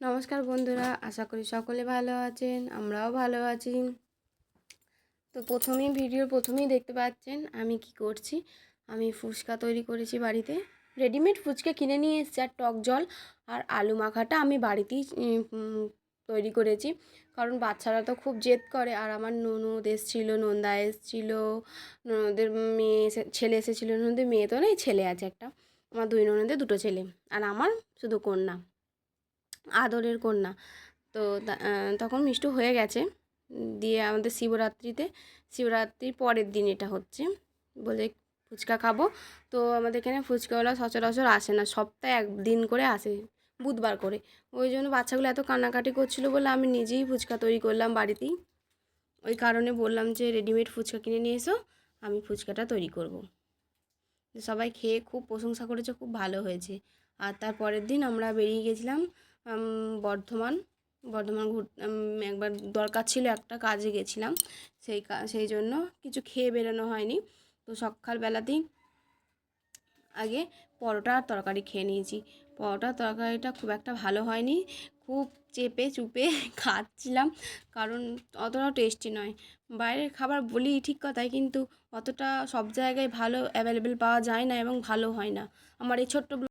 নমস্কার বন্ধুরা, আশা করি সকলে ভালো আছেন, আমরাও ভালো আছি। তো প্রথমেই ভিডিও প্রথমেই দেখতে পাচ্ছেন আমি কি করছি। আমি ফুচকা তৈরি করেছি বাড়িতে। রেডিমেড ফুচকা কিনে নিয়ে এসেছি, আর টক জল আর আলু মাখাটা আমি বাড়িতেই তৈরি করেছি। কারণ বাচ্চারা তো খুব জেদ করে, আর আমার ননদ এসেছিল, নন্দা এসেছিল, ননদের মেয়ে এসে, ছেলে এসেছিল, ননদের মেয়ে তো নেই, ছেলে আছে একটা। আমার দুই ননদের দুটো ছেলে, আর আমার শুধু কন্যা। আদরের কন্যা। তো তখন মিষ্টু হয়ে গেছে। দিয়ে আমাদের শিবরাত্রিতে, শিবরাত্রির পরের দিন এটা হচ্ছে। বলে ফুচকা খাব। তো আমাদের এখানে ফুচকাওয়ালা সচরাচর আসে না। সপ্তাহে একদিন করে আসে, বুধবার করে। ওই জন্য বাচ্চাগুলো এত কান্নাকাটি করছিল বলে আমি নিজেই ফুচকা তৈরি করলাম বাড়িতেই। ওই কারণে বললাম যে রেডিমেড ফুচকা কিনে নিয়ে এসো, আমি ফুচকাটা তৈরি করব। সবাই খেয়ে খুব প্রশংসা করেছে, খুব ভালো হয়েছে। আর তার পরের দিন আমরা বেরিয়ে গেছিলাম বর্ধমান বর্ধমান ঘুর একবার দরকার ছিল একটা কাজে গেছিলাম, সেই সেই জন্য কিছু খেয়ে বেরোনো হয়নি। তো সকালবেলাতেই আগে পরোটা আর তরকারি খেয়ে নিয়েছি। পরোটা তরকারিটা খুব একটা ভালো হয়নি, খুব চেপে চুপে খাচ্ছিলাম, কারণ অতটাও টেস্টি নয়। বাইরের খাবার বলি ঠিক কথাই, কিন্তু অতটা সব জায়গায় ভালো অ্যাভেলেবেল পাওয়া যায় না এবং ভালো হয় না। আমার এই ছোট্ট